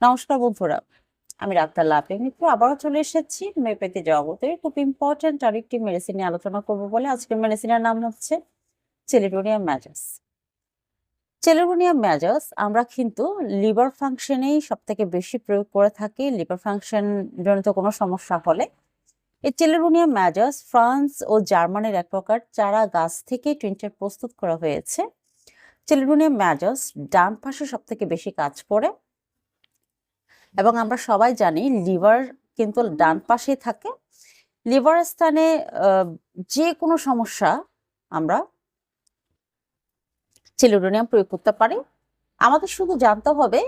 নমস্কার বন্ধুরা। আমি ডাক্তার লাপে মিত্র, আবারও চলে এসেছি হোমিওপ্যাথি জগতের খুব ইম্পর্টেন্ট আরেকটি মেডিসিন নিয়ে আলোচনা করব বলে আজকের মেডিসিনের নাম হচ্ছে চেলিডোনিয়াম ম্যাজাস চেলিডোনিয়াম ম্যাজাস আমরা কিন্তু লিভার ফাংশনেই সব থেকে বেশি প্রয়োগ করে থাকি। লিভার ফাংশন জনিত কোনো সমস্যা হলে এই চেলিডোনিয়াম ম্যাজাস ফ্রান্স ও জার্মানির এক প্রকার চারা গাছ থেকে টিনচার প্রস্তুত করা হয়েছে। চেলিডোনিয়াম ম্যাজাস ডান পাশে সব থেকে বেশি কাজ করে। এবং আমরা সবাই জানি লিভার কিন্তু ডান পাশেই থাকে। লিভার স্থানে যে কোনো সমস্যা আমরা চেলুডোনিয়াম প্রয়োগ করতে পারি। আমাদের শুধু জানতে হবে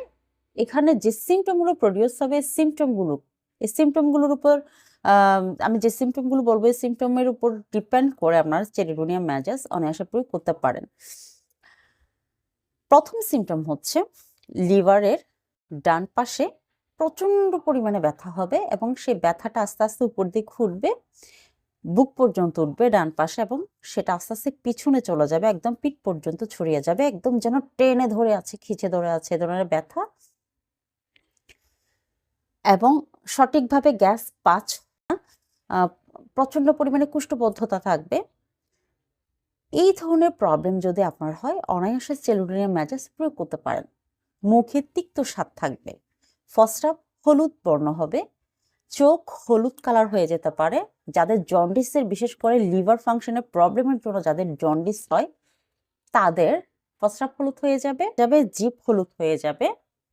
এখানে যে সিমটমগুলো প্রডিউস হবে সিমটমগুলো এই সিমটমগুলোর উপর আমি যে সিমটমগুলো বলব, এই সিমটমের উপর ডিপেন্ড করে আপনার চেলিডোনিয়াম ম্যাজাস অনায়াসে প্রয়োগ করতে পারেন। প্রথম সিমটম হচ্ছে লিভারের ডান পাশে প্রচণ্ড পরিমাণে ব্যথা হবে এবং সেই ব্যথাটা আস্তে আস্তে উপর দিকে উঠবে বুক পর্যন্ত উঠবে ডান পাশে এবং সেটা আস্তে আস্তে পিছনে চলে যাবে, একদম পিঠ পর্যন্ত ছড়িয়ে যাবে, একদম যেন টেনে ধরে আছে, খিচে ধরে আছে এ ধরনের ব্যথা। এবং সঠিকভাবে গ্যাস পাচ প্রচণ্ড পরিমাণে কুষ্ঠবদ্ধতা থাকবে। এই ধরনের প্রবলেম যদি আপনার হয়, অনায়াসে সেলুলিনিয়াম ম্যাজাস প্রয়োগ করতে পারেন। মুখে তিক্ত স্বাদ থাকবে। ফসরাপ হলুদ বর্ণ হবে। চোখ হলুদ কালার হয়ে যেতে পারে। যাদের জন্ডিসের বিশেষ করে লিভার ফাংশনের প্রবলেমের জন্য যাদের জন্ডিস হয়, তাদের ফসরাপ হলুদ হয়ে যাবে যাবে জিভ হলুদ হয়ে যাবে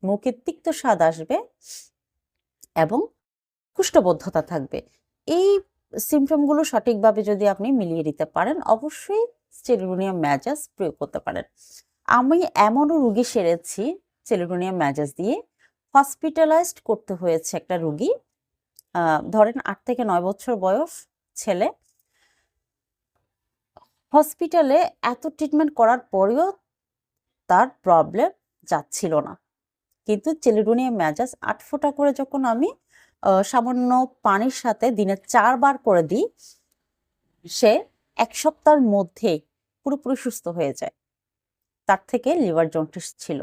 মুখে তিক্ত স্বাদ আসবে এবং কুষ্ঠবদ্ধতা থাকবে। এই সিমটমগুলো সঠিকভাবে যদি আপনি মিলিয়ে দিতে পারেন, অবশ্যই স্টেরোনিয়াম ম্যাজাস প্রয়োগ করতে পারেন। আমি এমনও রুগী সেরেছি সেলেডোনিয়াম ম্যাজাস দিয়ে হসপিটালাইজড করতে হয়েছে একটা রুগী। ধরেন আট থেকে নয় বছর বয়স ছেলে। হসপিটালে এত ট্রিটমেন্ট করার পরেও তার প্রবলেম যাচ্ছিল না। কিন্তু চেলিডোনিয়াম ম্যাজাস আট ফোঁটা করে যখন আমি সামান্য পানির সাথে দিনে চারবার করে দিই, সে এক সপ্তাহের মধ্যেই পুরোপুরি সুস্থ হয়ে যায়। তার থেকে লিভার জন্টিস ছিল।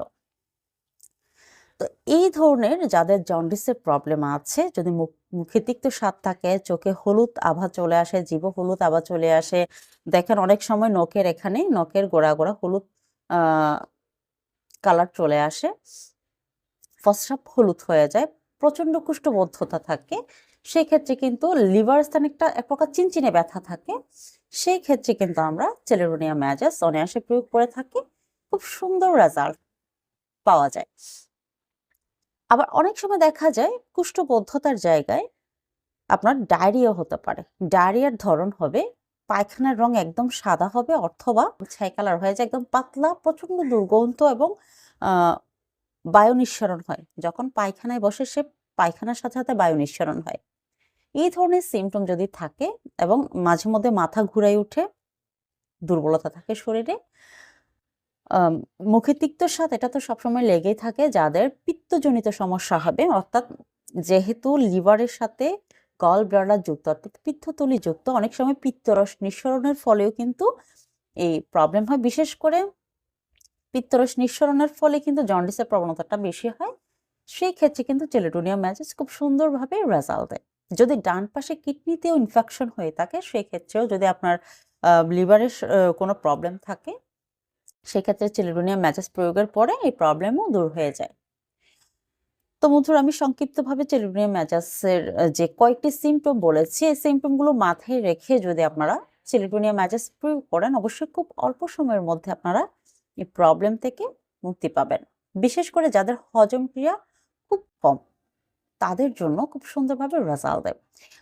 তো এই ধরনের যাদের জন্ডিসের প্রবলেম আছে, যদি মুখ মুখে তিক্ত স্বাদ থাকে, চোখে হলুদ আভা চলে আসে, জীব হলুদ আভা চলে আসে, দেখেন অনেক সময় নখের এখানে, নখের গোড়া গোড়া হলুদ কালার চলে আসে ফসরাপ হলুদ হয়ে যায় প্রচণ্ড কুষ্ঠবদ্ধতা থাকে সেই ক্ষেত্রে কিন্তু লিভার স্থানে একটা, এক প্রকার চিনচিনে ব্যথা থাকে সেই ক্ষেত্রে কিন্তু আমরা চেলেরোনিয়া ম্যাজাস অনায়াসে প্রয়োগ করে থাকি, খুব সুন্দর রেজাল্ট পাওয়া যায়। আবার অনেক সময় দেখা যায় কুষ্ঠবদ্ধতার জায়গায় আপনার ডায়রিয়া হতে পারে। ডায়রিয়ার ধরন হবে পায়খানার রং একদম সাদা হবে অথবা ছাই কালার হয়ে যায়, একদম পাতলা প্রচণ্ড দুর্গন্ধ এবং বায়ু নিঃসরণ হয়। যখন পায়খানায় বসে সে পায়খানার সাথে সাথে বায়ু নিঃসরণ হয়। এই ধরনের সিমটম যদি থাকে এবং মাঝে মধ্যে মাথা ঘুরাই উঠে, দুর্বলতা থাকে শরীরে মুখে তিক্ত স্বাদ, এটা তো সবসময় লেগেই থাকে। যাদের পিত্তজনিত সমস্যা হবে, অর্থাৎ যেহেতু লিভারের সাথে গল ব্লাডার যুক্ত, অর্থাৎ পিত্তথলি যুক্ত, অনেক সময় পিত্তরস নিঃসরণের ফলেও কিন্তু এই প্রবলেম হয়। বিশেষ করে পিত্তরস নিঃসরণের ফলে কিন্তু জন্ডিসের প্রবণতাটা বেশি হয়। সেই ক্ষেত্রে কিন্তু চেলেটোনিয়াম ম্যাজেস খুব সুন্দরভাবে রেজাল্ট দেয়। যদি ডান পাশে কিডনিতেও ইনফেকশন হয়ে থাকে সেই ক্ষেত্রেও যদি আপনার লিভারের কোনো প্রবলেম থাকে সেক্ষেত্রে চেলেডোনিয়াম ম্যাচেস প্রয়োগের পরে এই প্রবলেমও দূর হয়ে যায়। তো বন্ধুরা, আমি সংক্ষিপ্তভাবে চেলেডোনিয়াম ম্যাচাসের যে কয়েকটি সিমটম বলেছি, এই সিমটমগুলো মাথায় রেখে যদি আপনারা চেলেডোনিয়াম ম্যাচাস প্রয়োগ করেন, অবশ্যই খুব অল্প সময়ের মধ্যে আপনারা এই প্রবলেম থেকে মুক্তি পাবেন। বিশেষ করে যাদের হজম ক্রিয়া খুব কম, তাদের জন্য খুব সুন্দরভাবে রেজাল্ট দেয়।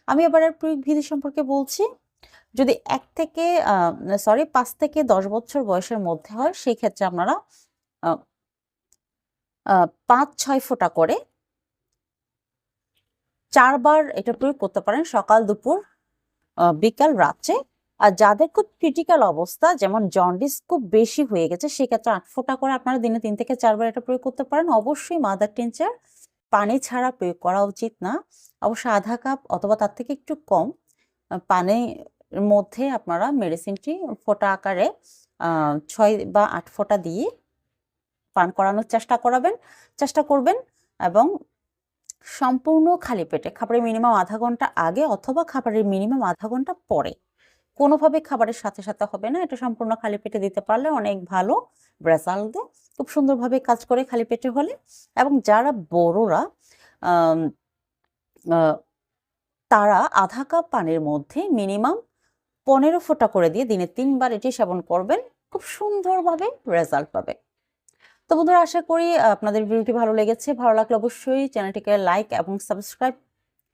আমি আবার এর প্রয়োগ বিধি সম্পর্কে বলছি যদি এক থেকে সরি পাঁচ থেকে দশ বছর বয়সের মধ্যে হয়, সেই ক্ষেত্রে আপনারা পাঁচ, ছয় ফোঁটা করে চারবার এটা প্রয়োগ করতে পারেন সকাল, দুপুর বিকাল, রাত্রে। আর যাদের খুব ক্রিটিক্যাল অবস্থা, যেমন জন্ডিস খুব বেশি হয়ে গেছে সেক্ষেত্রে আট ফোঁটা করে আপনারা দিনে তিন থেকে চারবার এটা প্রয়োগ করতে পারেন। অবশ্যই মাদার টিনচার পানি ছাড়া প্রয়োগ করা উচিত না। অবশ্যই আধা কাপ অথবা তার থেকে একটু কম পানির মধ্যে আপনারা মেডিসিনটি ফোঁটা আকারে ছয় বা আট ফোঁটা দিয়ে পান করানোর চেষ্টা করাবেন, চেষ্টা করবেন এবং সম্পূর্ণ খালি পেটে, খাবারের মিনিমাম আধা ঘণ্টা আগে অথবা খাবারের মিনিমাম আধা ঘণ্টা পরে, কোনোভাবে খাবারের সাথে সাথে হবে না, এটা সম্পূর্ণ খালি পেটে দিতে পারলে অনেক ভালো রেজাল্ট দেয়। খুব সুন্দরভাবে কাজ করে খালি পেটে হলে এবং যারা বড়রা তারা আধা কাপ পানের মধ্যে মিনিমাম পনেরো ফোঁটা করে দিয়ে দিনে তিনবার এটি সেবন করবেন, খুব সুন্দরভাবে রেজাল্ট পাবে তো বন্ধুরা, আশা করি আপনাদের ভিডিওটি ভালো লেগেছে। ভালো লাগলে অবশ্যই চ্যানেলটিকে লাইক এবং সাবস্ক্রাইব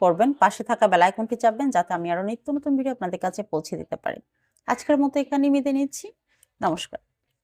করবেন। পাশে থাকা বেল আইকনটি চাপবেন যাতে আমি আরও নিত্য নতুন ভিডিও আপনাদের কাছে পৌঁছে দিতে পারি। আজকের মতো এখানে বিদায় নিচ্ছি। নমস্কার।